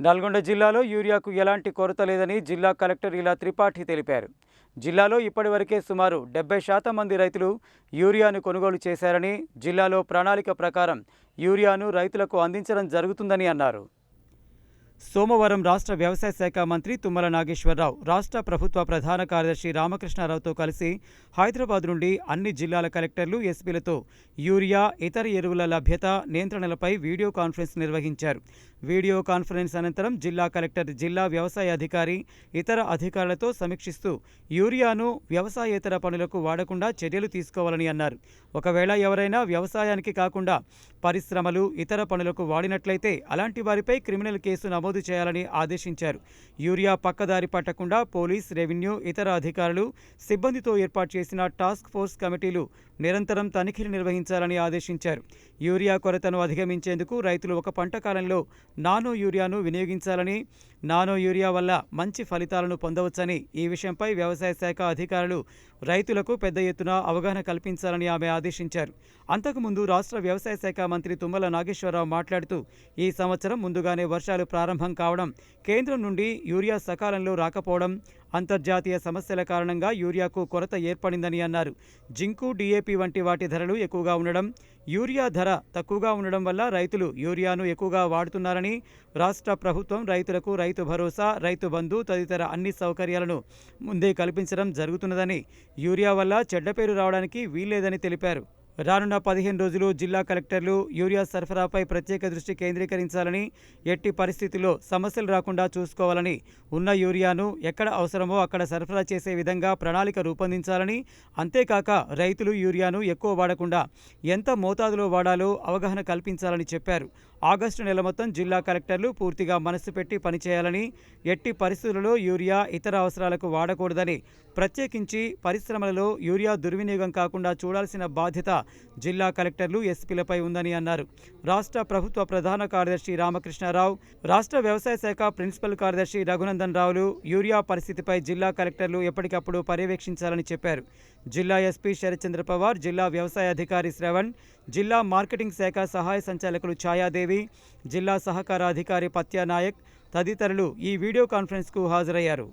నల్గొండ జిల్లాలో యూరియాకు ఎలాంటి కొరత లేదని జిల్లా కలెక్టర్ ఇలా త్రిపాఠి తెలిపారు. జిల్లాలో ఇప్పటివరకే సుమారు డెబ్బై శాతం మంది రైతులు యూరియాను కొనుగోలు చేశారని జిల్లాలో ప్రణాళిక ప్రకారం యూరియాను రైతులకు అందించడం జరుగుతుందని అన్నారు. సోమవారం రాష్ట్ర వ్యవసాయ శాఖ మంత్రి తుమ్మల నాగేశ్వరరావు రాష్ట్ర ప్రభుత్వ ప్రధాన కార్యదర్శి రామకృష్ణారావుతో కలిసి హైదరాబాద్ నుండి అన్ని జిల్లాల కలెక్టర్లు ఎస్పీలతో యూరియా ఇతర ఎరువుల లభ్యత నియంత్రణలపై వీడియో కాన్ఫరెన్స్ నిర్వహించారు. వీడియో కాన్ఫరెన్స్ అనంతరం జిల్లా కలెక్టర్ జిల్లా వ్యవసాయ అధికారి ఇతర అధికారులతో సమీక్షిస్తూ యూరియాను వ్యవసాయేతర పనులకు వాడకుండా చర్యలు తీసుకోవాలని అన్నారు. ఒకవేళ ఎవరైనా వ్యవసాయానికి కాకుండా పరిశ్రమలు ఇతర పనులకు వాడినట్లయితే అలాంటి వారిపై క్రిమినల్ కేసు నమోదు చేయాలని ఆదేశించారు. యూరియా పక్కదారి పట్టకుండా పోలీస్ రెవెన్యూ ఇతర అధికారులు సిబ్బందితో ఏర్పాటు చేసిన టాస్క్ ఫోర్స్ కమిటీలు నిరంతరం తనిఖీలు నిర్వహించాలని ఆదేశించారు. యూరియా కొరతను అధిగమించేందుకు రైతులు ఒక పంట కాలంలో నానో యూరియాను వినియోగించాలని నానో యూరియా వల్ల మంచి ఫలితాలను పొందవచ్చని ఈ విషయంపై వ్యవసాయ శాఖ అధికారులు రైతులకు పెద్ద ఎత్తున అవగాహన కల్పించాలని ఆమె ఆదేశించారు. అంతకుముందు రాష్ట్ర వ్యవసాయ శాఖ మంత్రి తుమ్మల నాగేశ్వరరావు మాట్లాడుతూ ఈ సంవత్సరం ముందుగానే వర్షాలు ప్రారంభం కావడం కేంద్రం నుండి యూరియా సకాలంలో రాకపోవడం అంతర్జాతీయ సమస్యల కారణంగా యూరియాకు కొరత ఏర్పడిందని అన్నారు. జింకు డిఏపి వంటి వాటి ధరలు ఎక్కువగా ఉండడం యూరియా ధర తక్కువగా ఉండడం వల్ల రైతులు యూరియాను ఎక్కువగా వాడుతున్నారని రాష్ట్ర ప్రభుత్వం రైతులకు రైతు భరోసా రైతు బంధు తదితర అన్ని సౌకర్యాలను ముందే కల్పించడం జరుగుతున్నదని యూరియా వల్ల చెడ్డ పేరు రావడానికి వీల్లేదని తెలిపారు. రానున్న పదిహేను రోజులు జిల్లా కలెక్టర్లు యూరియా సరఫరాపై ప్రత్యేక దృష్టి కేంద్రీకరించాలని ఎట్టి పరిస్థితుల్లో సమస్యలు రాకుండా చూసుకోవాలని ఉన్న యూరియాను ఎక్కడ అవసరమో అక్కడ సరఫరా చేసే విధంగా ప్రణాళిక రూపొందించాలని అంతేకాక రైతులు యూరియాను ఎక్కువ వాడకుండా ఎంత మోతాదులో వాడాలో అవగాహన కల్పించాలని చెప్పారు. ఆగస్టు నెల మొత్తం జిల్లా కలెక్టర్లు పూర్తిగా మనసు పెట్టి పనిచేయాలని ఎట్టి పరిస్థితులలో యూరియా ఇతర అవసరాలకు వాడకూడదని ప్రత్యేకించి పరిశ్రమలలో యూరియా దుర్వినియోగం కాకుండా చూడాల్సిన బాధ్యత జిల్లా కలెక్టర్లు ఎస్పీలపై ఉందని అన్నారు. రాష్ట్ర ప్రభుత్వ ప్రధాన కార్యదర్శి రామకృష్ణారావు రాష్ట్ర వ్యవసాయ శాఖ ప్రిన్సిపల్ కార్యదర్శి రఘునందన్ రావులు యూరియా పరిస్థితిపై జిల్లా కలెక్టర్లు ఎప్పటికప్పుడు పర్యవేక్షించాలని చెప్పారు. జిల్లా ఎస్పీ శరత్చంద్ర పవార్ జిల్లా వ్యవసాయ అధికారి శ్రవణ్ జిల్లా మార్కెటింగ్ శాఖ సహాయ సంచాలకులు ఛాయాదేవి జిల్లా సహకార అధికారి పత్యానాయక్ తదితరులు ఈ వీడియో కాన్ఫరెన్స్కు హాజరయ్యారు.